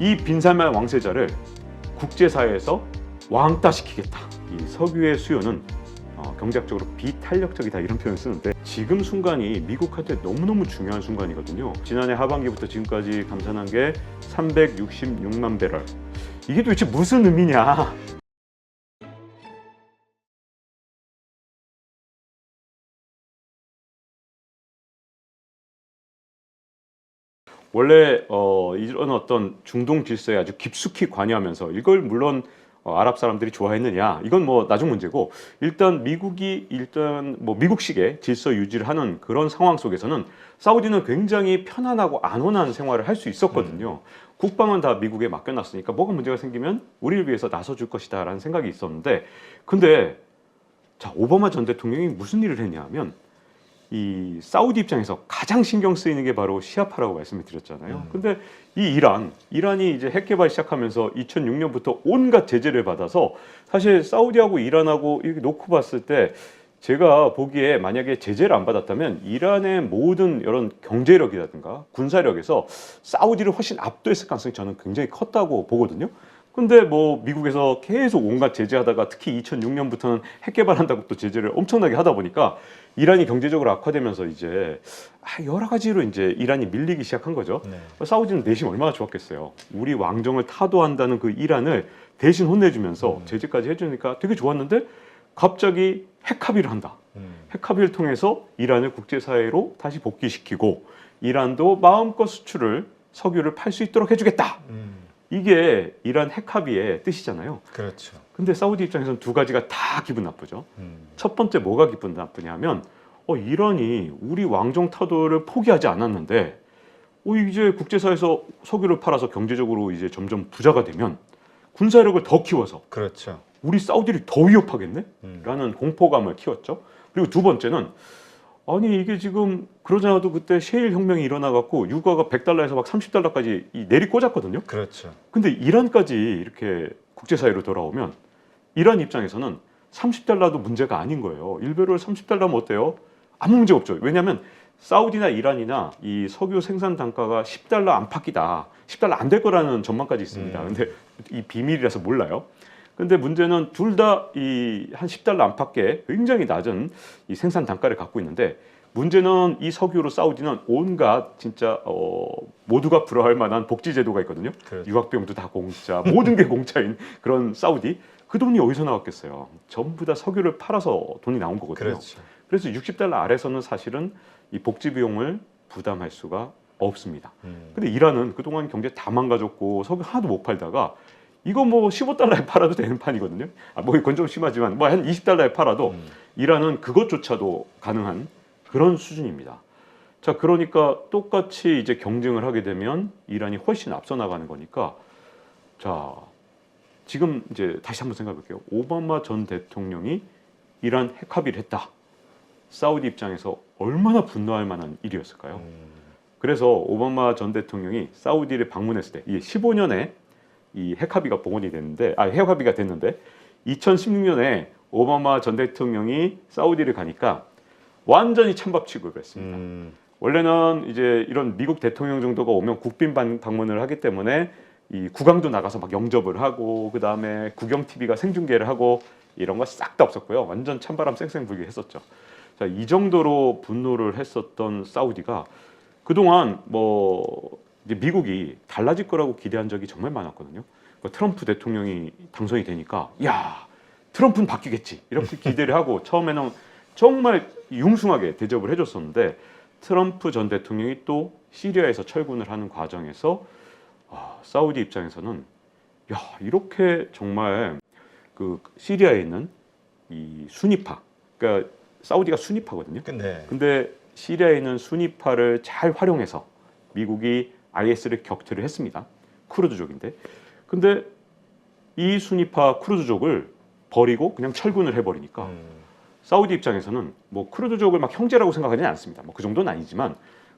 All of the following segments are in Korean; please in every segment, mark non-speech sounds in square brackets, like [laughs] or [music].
이 빈살만 왕세자를 국제사회에서 왕따시키겠다. 이 석유의 수요는 어, 경제학적으로 비탄력적이다 이런 표현을 쓰는데 지금 순간이 미국한테 너무너무 중요한 순간이거든요. 지난해 하반기부터 지금까지 감산한 게 366만 배럴. 이게 도대체 무슨 의미냐? 원래 어, 이런 어떤 중동 질서에 아주 깊숙이 관여하면서 이걸 물론 어, 아랍 사람들이 좋아했느냐 이건 뭐 나중 문제고 일단 미국이 일단 뭐 미국식의 질서 유지를 하는 그런 상황 속에서는 사우디는 굉장히 편안하고 안온한 생활을 할 수 있었거든요. 국방은 다 미국에 맡겨놨으니까 뭐가 문제가 생기면 우리를 위해서 나서줄 것이다라는 생각이 있었는데 근데 자 오바마 전 대통령이 무슨 일을 했냐면 이 사우디 입장에서 가장 신경 쓰이는 게 바로 시아파라고 말씀을 드렸잖아요. 음. 근데 이 이란, 이란이 이제 핵 개발 시작하면서 2006년부터 온갖 제재를 받아서 사실 사우디하고 이란하고 이렇게 놓고 봤을 때 제가 보기에 만약에 제재를 안 받았다면 이란의 모든 이런 경제력이라든가 군사력에서 사우디를 훨씬 압도했을 가능성이 저는 굉장히 컸다고 보거든요. 근데 뭐 미국에서 계속 온갖 제재하다가 특히 2006년부터는 핵 개발한다고 또 제재를 엄청나게 하다 보니까 이란이 경제적으로 악화되면서 이제 아, 여러 가지로 이제 이란이 밀리기 시작한 거죠. 네. 사우디는 내심 얼마나 좋았겠어요. 우리 왕정을 타도한다는 그 이란을 대신 혼내주면서 음. 제재까지 해주니까 되게 좋았는데 갑자기 핵 합의를 한다. 음. 핵 합의를 통해서 이란을 국제사회로 다시 복귀시키고 이란도 마음껏 수출을 석유를 팔 수 있도록 해주겠다. 음. 이게 이란 핵 합의의 뜻이잖아요. 그렇죠. 근데 사우디 입장에서는 두 가지가 다 기분 나쁘죠. 음. 첫 번째 뭐가 기분 나쁘냐면 어, 이란이 우리 왕정 타도를 포기하지 않았는데 어, 이제 국제사에서 석유를 팔아서 경제적으로 이제 점점 부자가 되면 군사력을 더 키워서 그렇죠. 우리 사우디를 더 위협하겠네? 음. 라는 공포감을 키웠죠. 그리고 두 번째는 아니 이게 지금 그러자도 그때 셰일 혁명이 일어나 갖고 유가가 100달러에서 막 30달러까지 이 내리 꽂았거든요. 그렇죠. 근데 이란까지 이렇게 국제사회로 돌아오면 이란 입장에서는 30달러도 문제가 아닌 거예요. 1배럴 30달러면 어때요? 아무 문제 없죠. 왜냐하면 사우디나 이란이나 이 석유 생산 단가가 10달러 안팎이다. 10달러 안 될 거라는 전망까지 있습니다. 음. 근데 이 비밀이라서 몰라요. 근데 문제는 둘 다 이 한 10달러 안팎의 굉장히 낮은 이 생산 단가를 갖고 있는데 문제는 이 석유로 사우디는 온갖 진짜 어, 모두가 부러워할 만한 복지 제도가 있거든요. 그렇죠. 유학비용도 다 공짜, 모든 게 공짜인 그런 사우디. 그 돈이 어디서 나왔겠어요? 전부 다 석유를 팔아서 돈이 나온 거거든요. 그렇죠. 그래서 60달러 아래서는 사실은 이 복지 비용을 부담할 수가 없습니다. 음. 근데 이란은 그동안 경제 다 망가졌고 석유 하나도 못 팔다가 이거 뭐 15달러에 팔아도 되는 판이거든요. 아, 뭐 이건 좀 심하지만 뭐 한 20달러에 팔아도 음. 이란은 그것조차도 가능한 그런 수준입니다. 자, 그러니까 똑같이 이제 경쟁을 하게 되면 이란이 훨씬 앞서 나가는 거니까 자, 지금 이제 다시 한번 생각해 볼게요. 오바마 전 대통령이 이란 핵 합의를 했다. 사우디 입장에서 얼마나 분노할 만한 일이었을까요? 음. 그래서 오바마 전 대통령이 사우디를 방문했을 때, 이 15년에 이 핵합의가 복원이 됐는데, 아 핵합의가 됐는데, 2016년에 오바마 전 대통령이 사우디를 가니까 완전히 찬밥 취급을 했습니다. 음. 원래는 이제 이런 미국 대통령 정도가 오면 국빈 방- 방문을 하기 때문에 이 국왕도 나가서 막 영접을 하고 그 다음에 국영 TV가 생중계를 하고 이런 거 싹 다 없었고요. 완전 찬바람 쌩쌩 불게 했었죠. 자, 이 정도로 분노를 했었던 사우디가 그동안 뭐 이제 미국이 달라질 거라고 기대한 적이 정말 많았거든요. 그 트럼프 대통령이 당선이 되니까 야 트럼프는 바뀌겠지 이렇게 [laughs] 기대를 하고 처음에는 정말 융숭하게 대접을 해줬었는데 트럼프 전 대통령이 또 시리아에서 철군을 하는 과정에서 아, 사우디 입장에서는 야 이렇게 정말 그 시리아에 있는 이 순위파 그러니까 사우디가 순위파거든요. 근데 근데 시리아에 있는 순위파를 잘 활용해서 미국이 IS를 격퇴를 했습니다. 쿠르드족인데. 근데 이 순위파 쿠르드족을 버리고 그냥 철군을 해버리니까 음. 사우디 입장에서는 뭐 쿠르드족을 막 형제라고 생각하지는 않습니다. 뭐 그 정도는 아니지만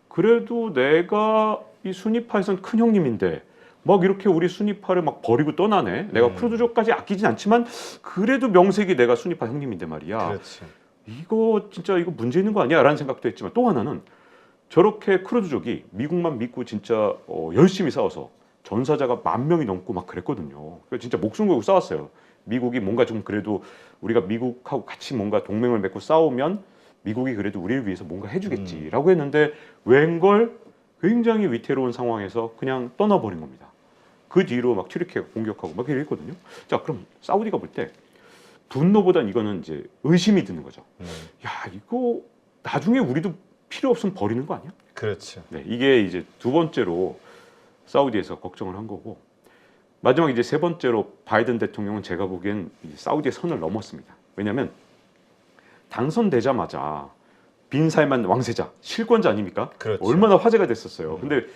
그래도 내가 이 순위파에선 큰 형님인데 막 이렇게 우리 순위파를 막 버리고 떠나네. 내가 음. 쿠르드족까지 아끼진 않지만 그래도 명색이 내가 순위파 형님인데 말이야. 그렇죠. 이거 진짜 이거 문제 있는 거 아니야 라는 생각도 했지만 또 하나는 저렇게 크루즈족이 미국만 믿고 진짜 어, 열심히 싸워서 전사자가 만 명이 넘고 막 그랬거든요. 그래서 진짜 목숨 걸고 싸웠어요. 미국이 뭔가 좀 그래도 우리가 미국하고 같이 뭔가 동맹을 맺고 싸우면 미국이 그래도 우리를 위해서 뭔가 해주겠지라고 했는데 웬걸 굉장히 위태로운 상황에서 그냥 떠나버린 겁니다. 그 뒤로 막 튀르키예 공격하고 막 이랬거든요. 자 그럼 사우디가 볼 때 분노보단 이거는 이제 의심이 드는 거죠. 음, 야 이거 나중에 우리도 필요 없으면 버리는 거 아니야? 그렇죠. 네, 이게 이제 두 번째로 사우디에서 걱정을 한 거고 마지막 이제 세 번째로 바이든 대통령은 제가 보기엔 이 사우디의 선을 넘었습니다. 왜냐하면 당선되자마자 빈 살만 왕세자 실권자 아닙니까? 그렇죠. 얼마나 화제가 됐었어요. 음. 근데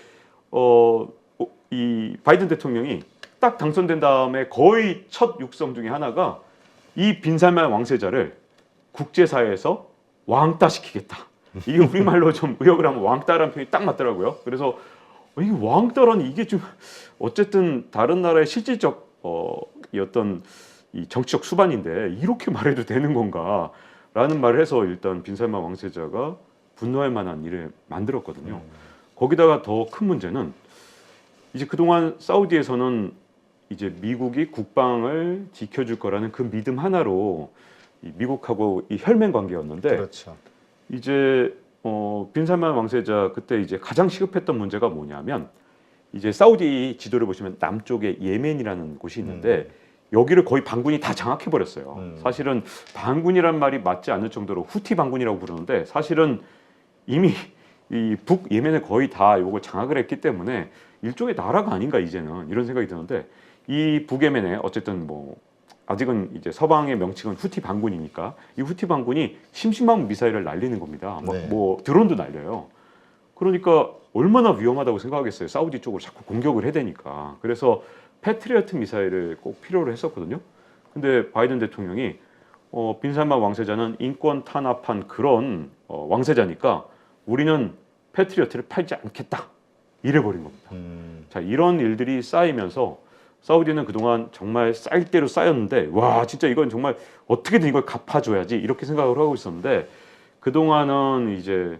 어, 어, 이 바이든 대통령이 딱 당선된 다음에 거의 첫 육성 중에 하나가 이 빈살만 왕세자를 국제사회에서 왕따 시키겠다. 이게 우리말로 좀 의역을 하면 왕따라는 표현이 딱 맞더라고요. 그래서 어, 이게 왕따라니 이게 좀 어쨌든 다른 나라의 실질적 어, 이 어떤 이 정치적 수반인데 이렇게 말해도 되는 건가? 라는 말을 해서 일단 빈살만 왕세자가 분노할 만한 일을 만들었거든요. 음, 거기다가 더 큰 문제는 이제 그동안 사우디에서는 이제 미국이 국방을 지켜줄 거라는 그 믿음 하나로 이 미국하고 이 혈맹 관계였는데 그렇죠. 이제 어, 빈살만 왕세자 그때 이제 가장 시급했던 문제가 뭐냐면 이제 사우디 지도를 보시면 남쪽에 예멘이라는 곳이 있는데 여기를 거의 반군이 다 장악해 버렸어요. 음. 사실은 반군이란 말이 맞지 않을 정도로 후티 반군이라고 부르는데 사실은 이미 이 북 예멘을 거의 다 요걸 장악을 했기 때문에 일종의 나라가 아닌가 이제는 이런 생각이 드는데 이 북예멘에 어쨌든 뭐 아직은 이제 서방의 명칭은 후티 반군이니까 이 후티 반군이 심심한 미사일을 날리는 겁니다. 뭐, 네. 뭐 드론도 날려요. 그러니까 얼마나 위험하다고 생각하겠어요. 사우디 쪽으로 자꾸 공격을 해대니까. 그래서 패트리어트 미사일을 꼭 필요로 했었거든요. 근데 바이든 대통령이 어, 빈살만 왕세자는 인권 탄압한 그런 어, 왕세자니까 우리는 패트리어트를 팔지 않겠다. 이래버린 겁니다. 음, 자 이런 일들이 쌓이면서 사우디는 그동안 정말 쌓일 대로 쌓였는데 와 진짜 이건 정말 어떻게든 이걸 갚아줘야지 이렇게 생각을 하고 있었는데 그동안은 이제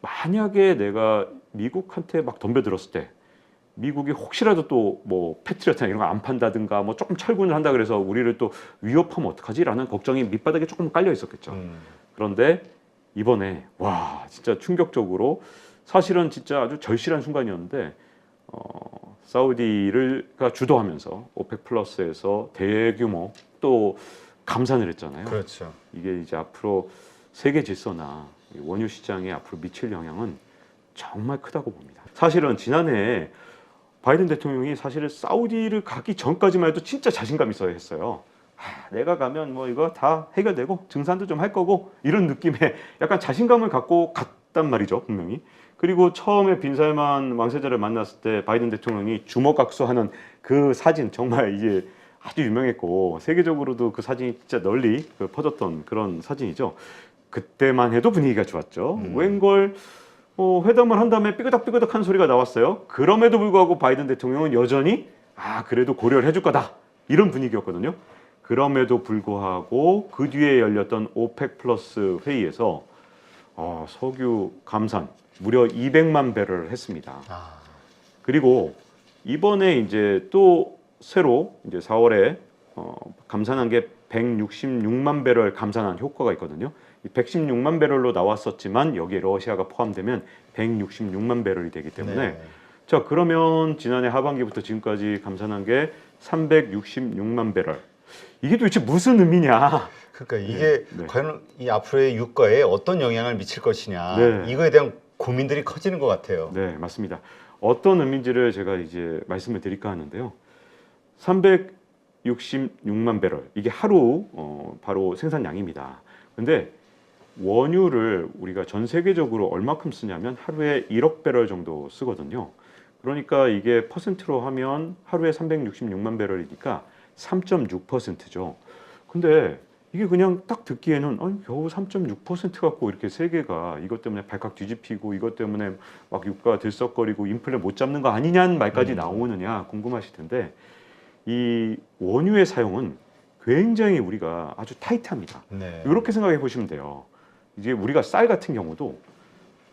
만약에 내가 미국한테 막 덤벼들었을 때 미국이 혹시라도 또 뭐 패트리어트나 이런 거 안 판다든가 뭐 조금 철군을 한다 그래서 우리를 또 위협하면 어떡하지라는 걱정이 밑바닥에 조금 깔려 있었겠죠. 음, 그런데 이번에 와 진짜 충격적으로 사실은 진짜 아주 절실한 순간이었는데 어, 사우디를가 주도하면서 오펙 플러스에서 대규모 또 감산을 했잖아요. 그렇죠. 이게 이제 앞으로 세계 질서나 이 원유 시장에 앞으로 미칠 영향은 정말 크다고 봅니다. 사실은 지난해 바이든 대통령이 사실은 사우디를 가기 전까지만 해도 진짜 자신감 있어야 했어요. 아, 내가 가면 뭐 이거 다 해결되고 증산도 좀 할 거고 이런 느낌의 약간 자신감을 갖고 갔단 말이죠 분명히. 그리고 처음에 빈살만 왕세자를 만났을 때 바이든 대통령이 주먹각수하는 그 사진 정말 이게 아주 유명했고 세계적으로도 그 사진이 진짜 널리 그 퍼졌던 그런 사진이죠. 그때만 해도 분위기가 좋았죠. 음. 웬걸 어, 회담을 한 다음에 삐그덕삐그덕한 소리가 나왔어요. 그럼에도 불구하고 바이든 대통령은 여전히 아 그래도 고려를 해줄 거다 이런 분위기였거든요. 그럼에도 불구하고 그 뒤에 열렸던 오펙 플러스 회의에서 어, 석유 감산 무려 200만 배럴을 했습니다. 아, 그리고 이번에 이제 또 새로 이제 4월에 어, 감산한 게 166만 배럴 감산한 효과가 있거든요. 이 116만 배럴로 나왔었지만 여기에 러시아가 포함되면 166만 배럴이 되기 때문에 네. 자 그러면 지난해 하반기부터 지금까지 감산한 게 366만 배럴. 이게 도대체 무슨 의미냐? 그러니까 이게 네. 과연 이 앞으로의 유가에 어떤 영향을 미칠 것이냐 네. 이거에 대한 고민들이 커지는 것 같아요. 네, 맞습니다. 어떤 의미인지를 제가 이제 말씀을 드릴까 하는데요. 366만 배럴 이게 하루 어, 바로 생산량입니다. 근데 원유를 우리가 전 세계적으로 얼마큼 쓰냐면 하루에 1억 배럴 정도 쓰거든요. 그러니까 이게 퍼센트로 하면 하루에 366만 배럴이니까 3.6%죠. 근데 이게 그냥 딱 듣기에는 아니, 겨우 3.6% 갖고 이렇게 세계가 이것 때문에 발칵 뒤집히고 이것 때문에 막 유가 들썩거리고 인플레 못 잡는 거 아니냐는 말까지 음. 나오느냐 궁금하실 텐데 이 원유의 사용은 굉장히 우리가 아주 타이트합니다. 네. 이렇게 생각해 보시면 돼요. 이제 우리가 쌀 같은 경우도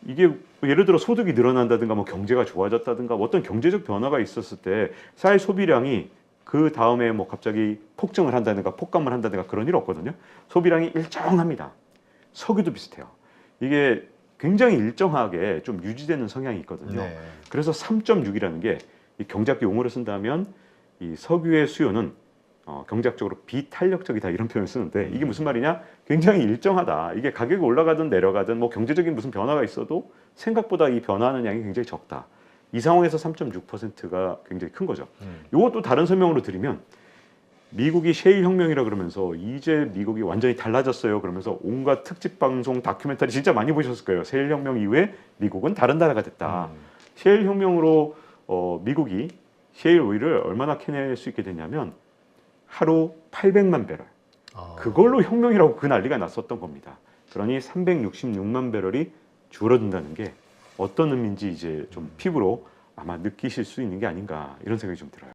이게 뭐 예를 들어 소득이 늘어난다든가 뭐 경제가 좋아졌다든가 뭐 어떤 경제적 변화가 있었을 때 쌀 소비량이 그 다음에 뭐 갑자기 폭증을 한다든가 폭감을 한다든가 그런 일 없거든요. 소비량이 일정합니다. 석유도 비슷해요. 이게 굉장히 일정하게 좀 유지되는 성향이 있거든요. 네. 그래서 3.6이라는 게이 경제학 용어를 쓴다면 이 석유의 수요는 어, 경제학적으로 비탄력적이다 이런 표현을 쓰는데 이게 무슨 말이냐? 굉장히 일정하다. 이게 가격이 올라가든 내려가든 뭐 경제적인 무슨 변화가 있어도 생각보다 이 변화하는 양이 굉장히 적다. 이 상황에서 3.6%가 굉장히 큰 거죠. 음. 이것도 다른 설명으로 드리면 미국이 셰일 혁명이라 그러면서 이제 미국이 완전히 달라졌어요. 그러면서 온갖 특집 방송 다큐멘터리 진짜 많이 보셨을 거예요. 셰일 혁명 이후에 미국은 다른 나라가 됐다. 음. 셰일 혁명으로 어, 미국이 셰일 오일을 얼마나 캐낼 수 있게 됐냐면 하루 800만 배럴. 아. 그걸로 혁명이라고 그 난리가 났었던 겁니다. 그러니 366만 배럴이 줄어든다는 게 어떤 의미인지 이제 좀 피부로 아마 느끼실 수 있는 게 아닌가 이런 생각이 좀 들어요.